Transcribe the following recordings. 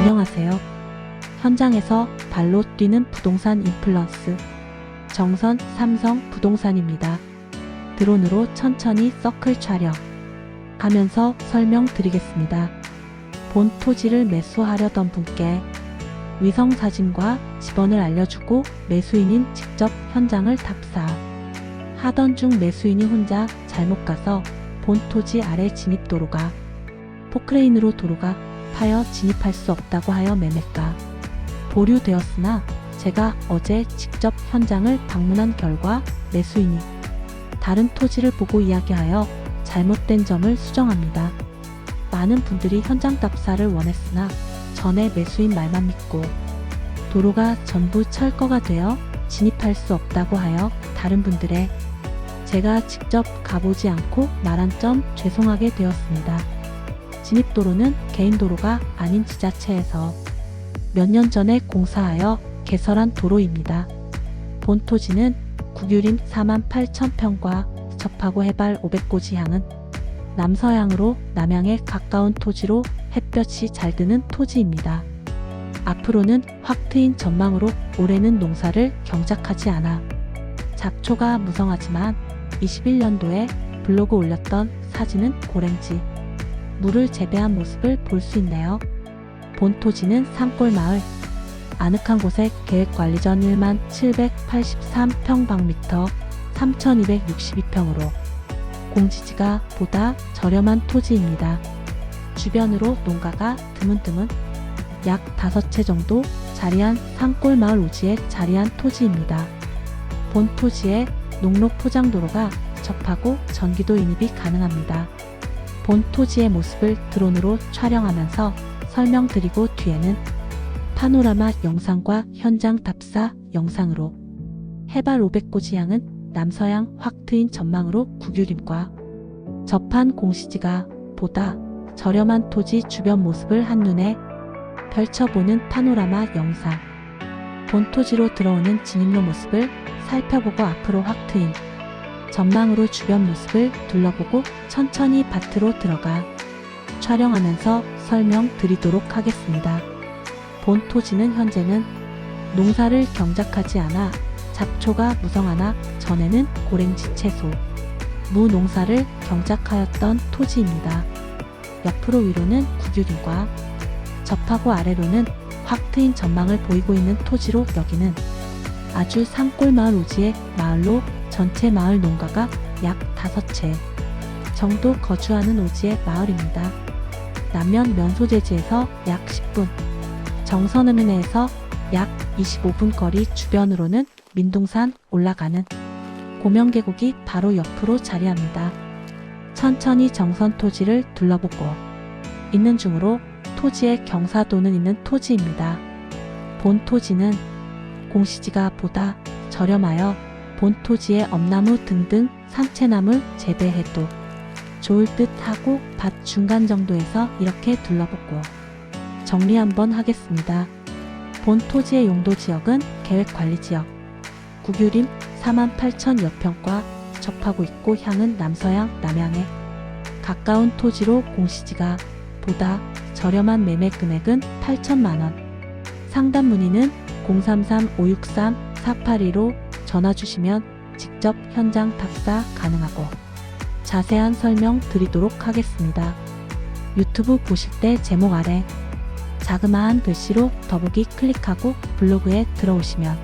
안녕하세요. 현장에서 발로 뛰는 부동산 인플루언스 정선 삼성 부동산입니다. 드론으로 천천히 서클 촬영 하면서 설명드리겠습니다. 본 토지를 매수하려던 분께 위성 사진과 집원을 알려주고 매수인인 직접 현장을 답사 하던 중 매수인이 혼자 잘못 가서 본 토지 아래 진입도로가 포크레인으로 도로가 파여 진입할 수 없다고 하여 매매가 보류되었으나 제가 어제 직접 현장을 방문한 결과 매수인이 다른 토지를 보고 이야기하여 잘못된 점을 수정합니다. 많은 분들이 현장 답사를 원했으나 전에 매수인 말만 믿고 도로가 전부 철거가 되어 진입할 수 없다고 하여 다른 분들의 제가 직접 가보지 않고 말한 점 죄송하게 되었습니다. 진입도로는 개인 도로가 아닌 지자체에서 몇 년 전에 공사하여 개설한 도로입니다. 본 토지는 국유림 4만 8천 평과 접하고 해발 500고지 향은 남서향으로 남향에 가까운 토지로 햇볕이 잘 드는 토지입니다. 앞으로는 확 트인 전망으로 올해는 농사를 경작하지 않아 잡초가 무성하지만 21년도에 블로그 올렸던 사진은 고랭지 물을 재배한 모습을 볼 수 있네요. 본 토지는 산골 마을 아늑한 곳에 계획관리전 1만 783평방미터 3262평으로 공지지가 보다 저렴한 토지입니다. 주변으로 농가가 드문드문 약 5채 정도 자리한 산골 마을 우지에 자리한 토지입니다. 본 토지에 농로 포장도로가 접하고 전기도 인입이 가능합니다. 본 토지의 모습을 드론으로 촬영하면서 설명드리고 뒤에는 파노라마 영상과 현장 답사 영상으로 해발 500고지 향은 남서향 확 트인 전망으로 국유림과 접한 공시지가 보다 저렴한 토지 주변 모습을 한눈에 펼쳐보는 파노라마 영상. 본 토지로 들어오는 진입로 모습을 살펴보고 앞으로 확 트인 전망으로 주변 모습을 둘러보고 천천히 밭으로 들어가 촬영하면서 설명드리도록 하겠습니다. 본 토지는 현재는 농사를 경작하지 않아 잡초가 무성하나 전에는 고랭지 채소, 무농사를 경작하였던 토지입니다. 옆으로 위로는 국유림과 접하고 아래로는 확 트인 전망을 보이고 있는 토지로 여기는 아주 산골 마을 오지의 마을로 전체 마을 농가가 약 5채 정도 거주하는 오지의 마을입니다. 남면 면소재지에서 약 10분, 정선음면에서 약 25분 거리 주변으로는 민둥산 올라가는 고명계곡이 바로 옆으로 자리합니다. 천천히 정선 토지를 둘러보고 있는 중으로 토지의 경사도는 있는 토지입니다. 본 토지는 공시지가 보다 저렴하여 본 토지에 엄나무 등등 산채나물 재배해도 좋을 듯 하고 밭 중간 정도에서 이렇게 둘러보고 정리 한번 하겠습니다. 본 토지의 용도 지역은 계획관리지역 국유림 4만 8천 여평과 접하고 있고 향은 남서향 남향에 가까운 토지로 공시지가 보다 저렴한 매매 금액은 8천만 원. 상담 문의는 033-563-4815로 전화 주시면 직접 현장 답사 가능하고 자세한 설명 드리도록 하겠습니다. 유튜브 보실 때 제목 아래 자그마한 글씨로 더보기 클릭하고 블로그에 들어오시면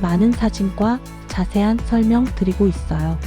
많은 사진과 자세한 설명 드리고 있어요.